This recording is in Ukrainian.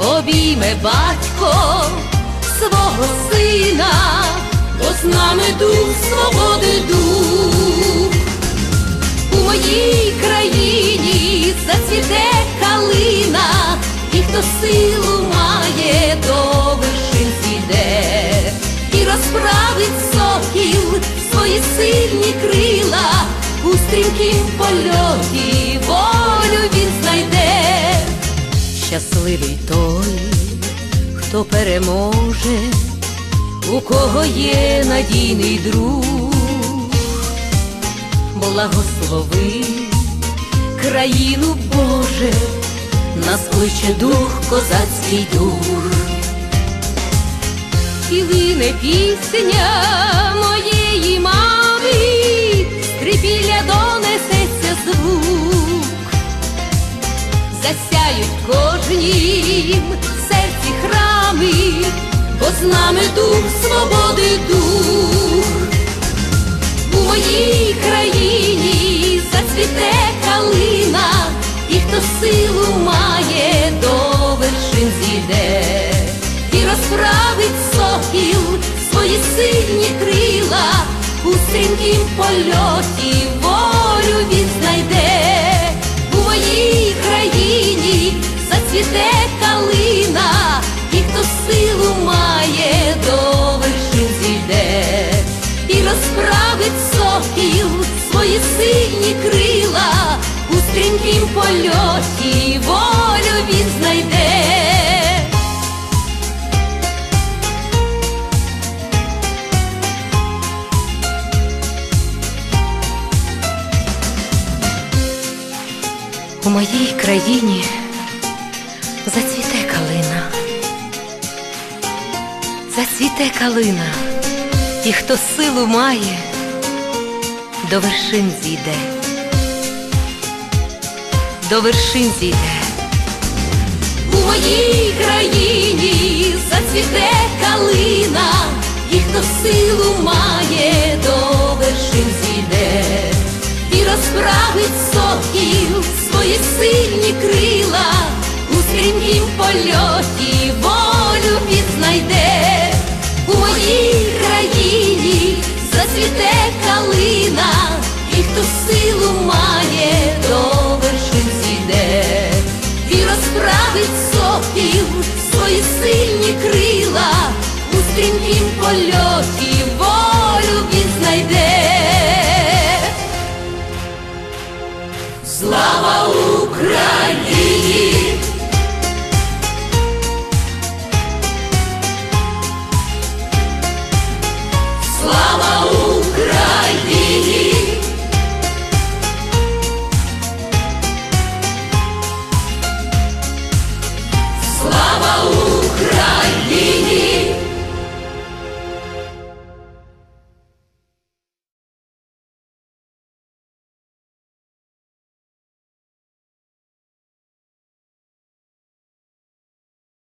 обійме батько свого сина, бо з нами дух свободи дух. У моїй країні зацвіте калина, і хто силу має, до вершин зійде, і розправить сокіл свої сильні крила, у стрімкім польоті щасливий той, хто переможе, у кого є надійний друг, благослови країну Боже, нас кличе дух, козацький дух, і лине пісня моєї кожнім серці храми, бо з нами дух свободи дух. У моїй країні зацвіте калина, і хто силу має, до вершин зійде, і розправить сокіл свої сильні крила, у стрімкім польоті волю він польоті волю він знайде. У моїй країні зацвіте калина, зацвіте калина, і хто силу має, до вершин зійде, до вершин зійде. У моїй країні зацвіте калина, і хто силу має, до вершин зійде, і розправить сокіл свої сильні крила, у стрімкім польоті волю відзнайде. У моїй країні зацвіте. полет его